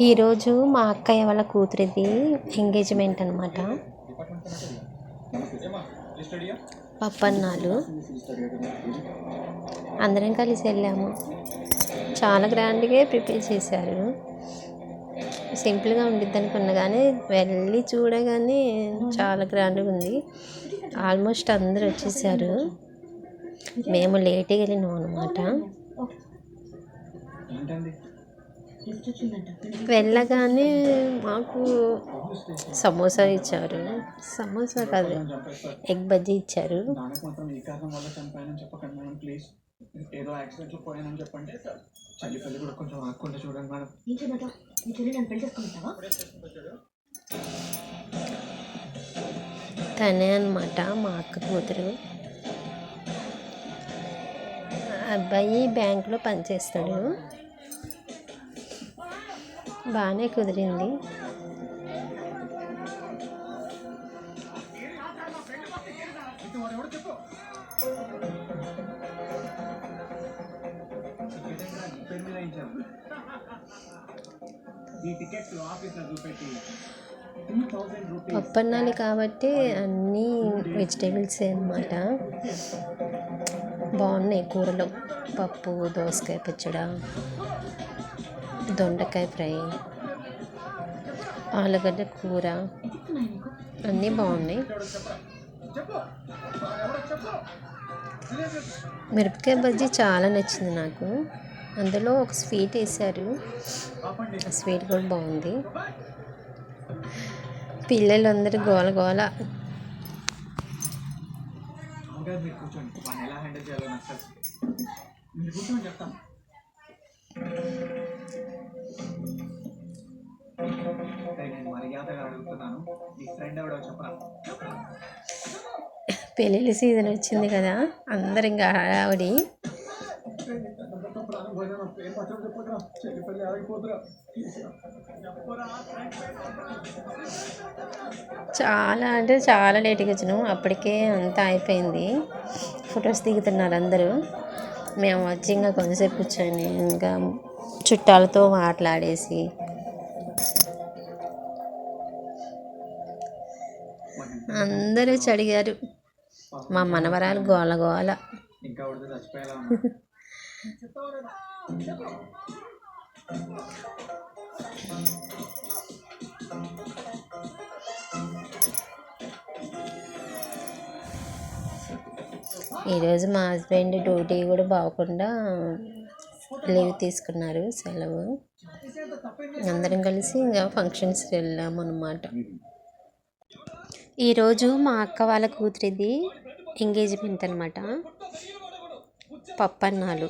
ఈరోజు మా అక్కయ్య వాళ్ళ కూతురిది ఎంగేజ్మెంట్ అనమాట పప్పన్నాలు. అందరం కలిసి వెళ్ళాము. చాలా గ్రాండ్గా ప్రిపేర్ చేశారు. సింపుల్గా ఉండిద్ది అనుకున్నా కానీ వెళ్ళి చూడగానే చాలా గ్రాండ్గా ఉంది. ఆల్మోస్ట్ అందరు వచ్చేసారు. మేము లేట్గా వెళ్ళినాం అనమాట వెళ్ళగానే మాకు సమోసా ఇచ్చారు. సమోసా కాదు ఎగ్ బజ్జీ ఇచ్చారు. పోయానని చెప్పండి పల్లి కూడా కొంచెం ఆకుండా చూడండి మేడం. నీ చెల్లి నన్ను పెళ్ళి చేసుకుంటావా తనే అనమాట మా అక్క కూతురు. అబ్బాయి బ్యాంకులో పనిచేస్తాడు. బాగానే కుదిరింది. పప్పన్నాలు కాబట్టి అన్నీ వెజిటేబుల్సే అన్నమాట. బాగున్నాయి కూరలు. పప్పు దోసకాయ పచ్చడ. దొండకాయ ఫ్రై ఆలుగడ్డ కూర అన్నీ బాగున్నాయి. మిరపకాయ బజ్జీ చాలా నచ్చింది నాకు. అందులో ఒక స్వీట్ వేశారు. ఆ స్వీట్ కూడా బాగుంది. పిల్లలందరూ గోల గోల. ఎలా హ్యాండిల్ కూర్చోండి చెప్తాను మర్యాదగా అడుగుతున్నాను. నీ ఫ్రెండ్ ఎవడో చెప్పరా? పెళ్ళిళ్ళ సీజన్ వచ్చింది కదా అందరు ఇంకా హడావుడి. చాలా అంటే చాలా లేట్గా వచ్చినాం అప్పటికే అంతా అయిపోయింది. ఫొటోస్ దిగుతున్నారు అందరూ. మేము వచ్చి ఇంకా కొంతసేపు కూర్చొని ఇంకా చుట్టాలతో మాట్లాడేసి అందరూ వచ్చి అడిగారు మా మనవరాలు గోల గోల. ఈరోజు మా హస్బెండ్ డ్యూటీ కూడా బాగకుండా లీవ్ తీసుకున్నారు సెలవు. అందరం కలిసి ఇంకా ఫంక్షన్స్కి వెళ్ళాము అనమాట ఈరోజు మా అక్క వాళ్ళ కూతురిది ఎంగేజ్మెంట్ అనమాట పప్పన్నాలు.